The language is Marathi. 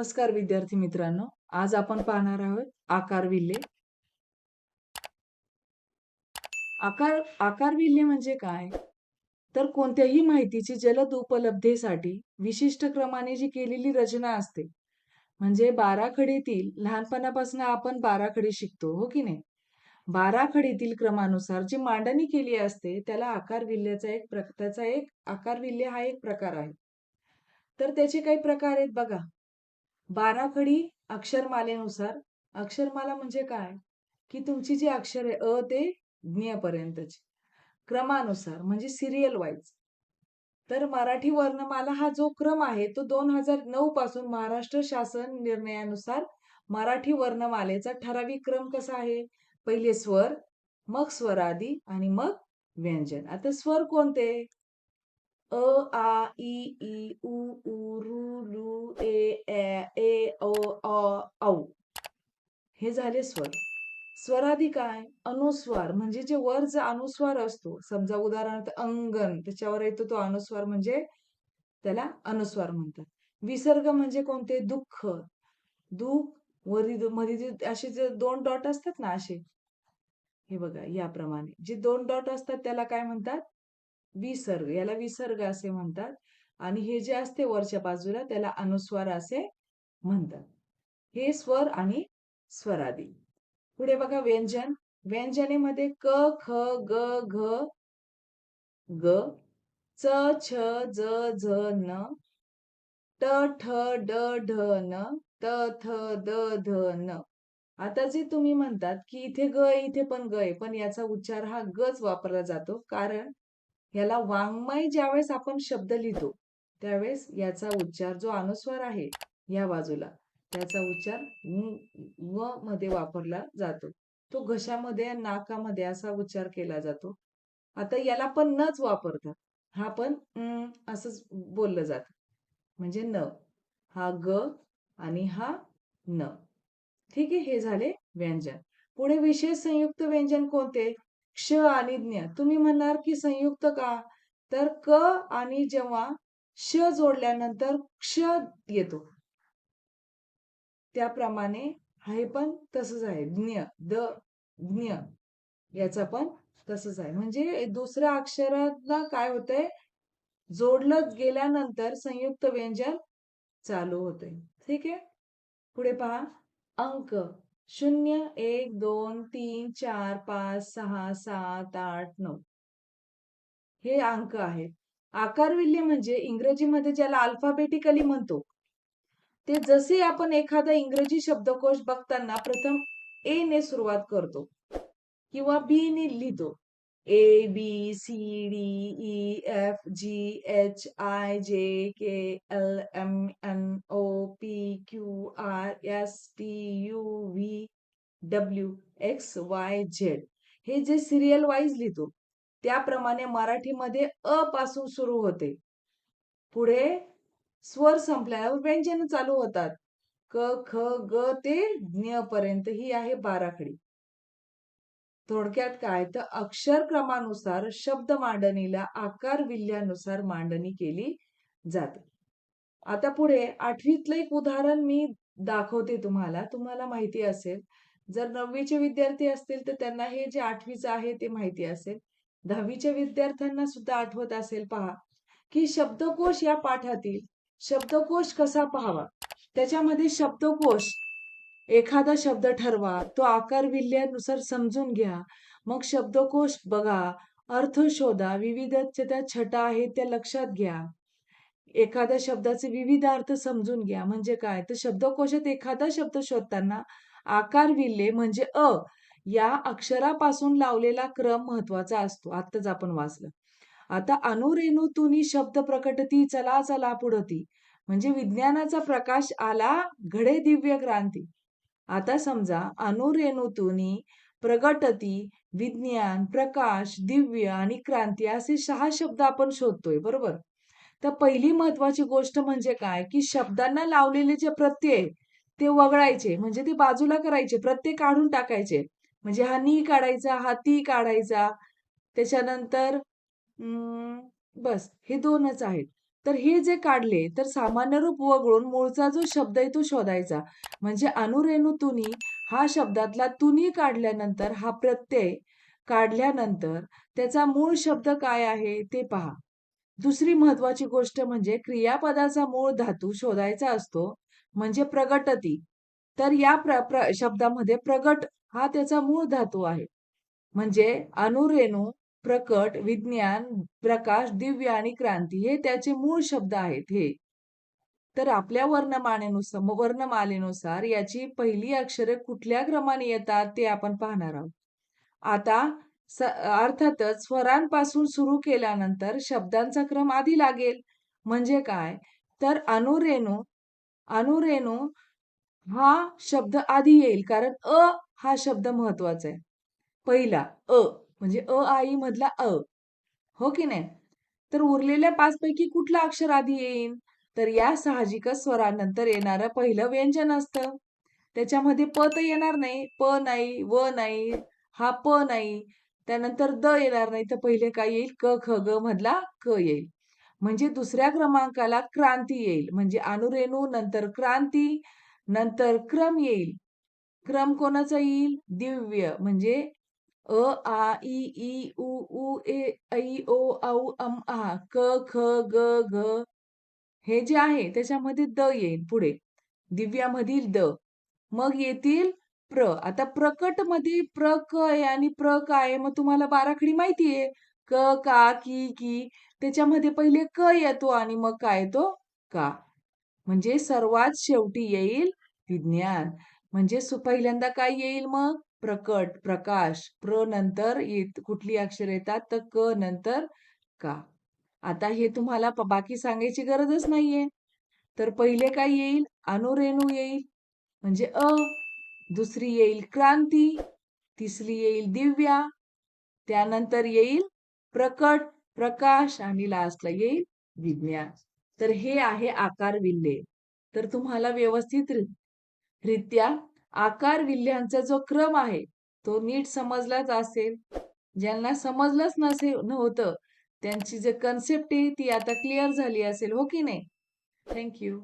नमस्कार विद्यार्थी मित्रांनो. आज आपण पाहणार आहोत आकार विल्हे. आकार आकार विल्हे म्हणजे काय? तर कोणत्याही माहितीची जलद उपलब्धेसाठी विशिष्ट क्रमाने जी केलेली रचना असते म्हणजे बाराखडीतील लहानपणापासून आपण बाराखडी शिकतो हो की नाही? बाराखडीतील क्रमानुसार जी मांडणी केली असते त्याला आकार विल्ह्याचा एक प्र त्याचा एक आकार विल्हे हा एक प्रकार आहे. तर त्याचे काही प्रकार आहेत बघा. बाराखडी अक्षरमालेनुसार अक्षरमाला म्हणजे काय? की तुमची जी अक्षर आहे अ ते ज्ञपर्यंतची क्रमानुसार म्हणजे सिरियल वाईज तर मराठी वर्णमाला हा जो क्रम आहे तो दोन हजार नऊ पासून महाराष्ट्र शासन निर्णयानुसार मराठी वर्णमालेचा ठराविक क्रम कसा आहे? पहिले स्वर मग स्वरादी आणि मग व्यंजन. आता स्वर कोणते? अ आ इ ई उ ऊ रू लू ए ए ओ अ औ हे झाले स्वर. स्वरादी काय? अनुस्वार. म्हणजे जे वर जो अनुस्वार असतो समजा उदाहरणार्थ अंगण त्याच्यावर येतो तो अनुस्वार म्हणजे त्याला अनुस्वार म्हणतात. विसर्ग म्हणजे कोणते? दुःख. दुःख वरी मध्ये असे जे दोन डॉट असतात ना असे. हे बघा याप्रमाणे. जे दोन डॉट असतात त्याला काय म्हणतात? विसर्ग याला विसर्ग असे म्हणतात. आणि हे जे असते वरच्या बाजूला त्याला अनुस्वार असे म्हणतात. हे स्वर आणि स्वरादी. पुढे बघा व्यंजन. व्यंजनेमध्ये क ख ग घ ग च छ ज झ न ट ठ ड ढ न त थ द ध न. आता जे तुम्ही म्हणतात की इथे ग इथे पण ग आहे पण याचा उच्चार हा गच वापरला जातो. कारण याला वाङ्मय ज्यावेळेस आपण शब्द लिहितो त्यावेळेस याचा उच्चार जो अनुस्वार आहे या बाजूला त्याचा उच्चार व मध्ये वापरला जातो. तो घशामध्ये नाकामध्ये असा उच्चार केला जातो. आता याला पण नच वापरतात. हा पण असंच बोललं जात. म्हणजे न. हा ग आणि हा न. ठीक आहे हे झाले व्यंजन. पुढे विशेष संयुक्त व्यंजन कोणते? क्ष आणि ज्ञ. तुम्ही म्हणणार की संयुक्त का? तर क आणि जेव्हा श जोडल्यानंतर क्ष येतो. त्याप्रमाणे हे पण तसंच आहे. ज्ञ द ज्ञ. याचा पण तसंच आहे. म्हणजे दुसऱ्या अक्षराला काय होतंय? जोडलं गेल्यानंतर संयुक्त व्यंजन चालू होते ठीक आहे? पुढे पहा. अंक. शून्य एक दोन तीन चार पाच सहा सात आठ नऊ. हे अंक आहेत. आकारविल्य म्हणजे इंग्रजीमध्ये ज्याला अल्फाबेटिकली म्हणतो ते जसे आपण एखादा इंग्रजी शब्दकोश बघताना प्रथम ए ने सुरुवात करतो किंवा बी ने लिहितो. A B C D E F G H I J K L M N O P Q R S T U W X Y Z हे जे सिरियल वाईज लिहितो त्याप्रमाणे मराठीमध्ये अ पासून सुरू होते. पुढे स्वर संपल्यावर व्यंजन चालू होतात. क ख ग ते ज्ञ पर्यंत ही आहे बाराखडी. थोडक्यात काय? तर अक्षर क्रमानुसार शब्द मांडणीला आकार विल्ल्यानुसार मांडणी केली जाते. आता पुढे आठवीतलं एक उदाहरण मी दाखवते तुम्हाला. तुम्हाला माहिती असेल जर नववीचे विद्यार्थी असतील तर त्यांना हे जे आठवीचं आहे ते माहिती असेल. दहावीच्या विद्यार्थ्यांना सुद्धा आठवत असेल पहा की शब्दकोश या पाठातील शब्दकोश कसा पाहावा? त्याच्यामध्ये शब्दकोश एखादा शब्द ठरवा तो आकार विल्ल्यानुसार समजून घ्या. मग शब्दकोश बघा अर्थ शोधा विविध त्या छटा आहेत त्या लक्षात घ्या. एखाद्या शब्दाचे विविध अर्थ समजून घ्या. म्हणजे काय? तर शब्दकोशात एखादा शब्द शोधताना आकार विल्ले म्हणजे अ या अक्षरापासून लावलेला क्रम महत्त्वाचा असतो. आत्ताच आपण वाचलं. आता अनुरेणूतुनी शब्द प्रकटती चला चला पुढती म्हणजे विज्ञानाचा प्रकाश आला घडे दिव्य क्रांती. आता समजा अनुरेणूतुनी प्रगटती विज्ञान प्रकाश दिव्य आणि क्रांती असे सहा शब्द आपण शोधतोय बरोबर? तर पहिली महत्वाची गोष्ट म्हणजे काय? की शब्दांना लावलेले जे प्रत्यय ते वगळायचे म्हणजे ते बाजूला करायचे प्रत्येक काढून टाकायचे. म्हणजे हा नी काढायचा हा ती काढायचा. त्याच्यानंतर बस हे दोनच आहेत. तर हे जे काढले तर सामान्य रूप वगळून मूळचा जो शब्द आहे तो शोधायचा. म्हणजे अनुरेणू तुनी हा शब्दातला तुनी काढल्यानंतर हा प्रत्यय काढल्यानंतर त्याचा मूळ शब्द काय आहे ते पहा. दुसरी महत्वाची गोष्ट म्हणजे क्रियापदाचा मूळ धातू शोधायचा असतो. म्हणजे प्रगटती. तर या प्र, प्र शब्दामध्ये प्रगट हा त्याचा मूळ धातू आहे. म्हणजे अनुरेणू प्रकट विज्ञान प्रकाश दिव्य आणि क्रांती हे त्याचे मूळ शब्द आहेत हे. तर आपल्या वर्णमानेनुसार वर्णमालेनुसार याची पहिली अक्षरे कुठल्या क्रमाने येतात ते आपण पाहणार आहोत. आता स अर्थातच स्वरांपासून सुरू केल्यानंतर शब्दांचा क्रम आधी लागेल. म्हणजे काय? तर अनुरेणू अनुरेणू हा शब्द आधी येईल कारण अ हा शब्द महत्त्वाचा आहे. पहिला अ म्हणजे अ आई मधला अ. हो की नाही? तर उरलेल्या पाच पैकी कुठलं अक्षर आधी येईल तर या साहजिकच स्वरानंतर येणारं पहिलं व्यंजन असतं. त्याच्यामध्ये प तर येणार नाही. प नाही व नाही हा प नाही. त्यानंतर द येणार नाही. तर पहिले काय येईल? क ख ग मधला क येईल. म्हणजे दुसऱ्या क्रमांकाला क्रांती येईल. म्हणजे अनुरेणू नंतर क्रांती नंतर क्रम येईल. क्रम कोणाचा येईल? दिव्य. म्हणजे अ आ इ ई उ उ ए ऐ ओ औ अम आ क ख ग घ हे जे आहे त्याच्यामध्ये द येईल पुढे. दिव्यामधील द. मग येतील प्र. आता प्रकटमध्ये प्र क आहे आणि प्र काय मग तुम्हाला बाराखडी माहिती आहे. क का की की. त्याच्यामध्ये पहिले क येतो आणि मग काय येतो? का. म्हणजे सर्वात शेवटी येईल विज्ञान. म्हणजे पहिल्यांदा काय येईल मग? प्रकट प्रकाश. प्र नंतर येत कुठली अक्षर येतात? तर क नंतर का. आता हे तुम्हाला बाकी सांगायची गरजच नाहीये. तर पहिले काय येईल? अनुरेणू येईल. म्हणजे अ. दुसरी येईल क्रांती. तिसरी येईल दिव्या. त्यानंतर येईल प्रकट. प्रकाश आणि लास्टला येईल विज्ञान. तर हे आहे आकार विल्हे तर तुम्हाला व्यवस्थित रित्या आकार विल्ह्यांचा जो क्रम आहे तो नीट समजलाच असेल. ज्यांना समजलंच नसे नव्हतं त्यांची जे कन्सेप्ट आहे ती आता क्लिअर झाली असेल हो की नाही? थँक्यू